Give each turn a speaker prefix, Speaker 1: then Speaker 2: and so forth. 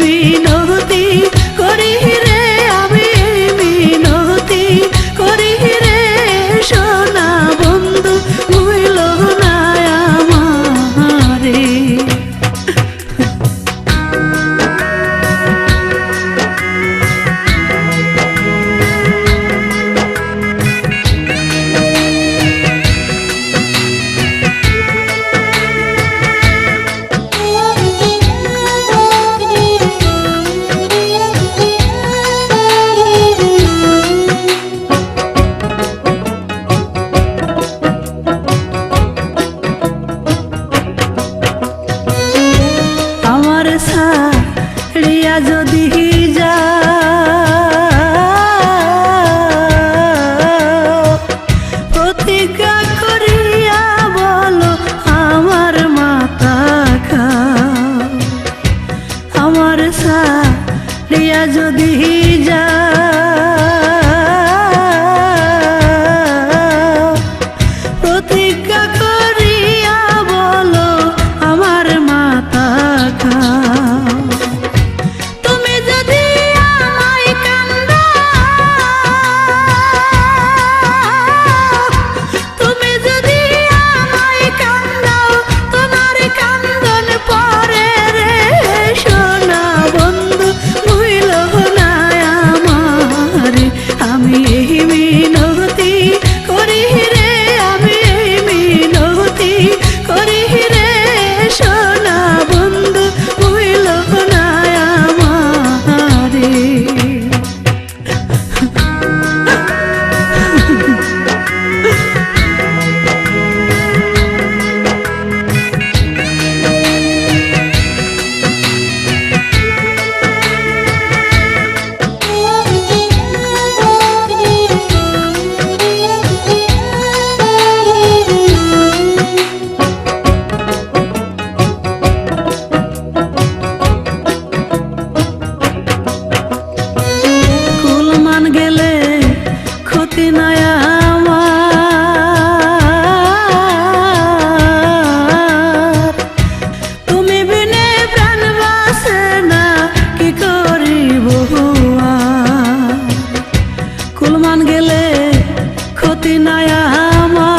Speaker 1: বিনতি করি আশা নিয়া যদি যা নাই আমার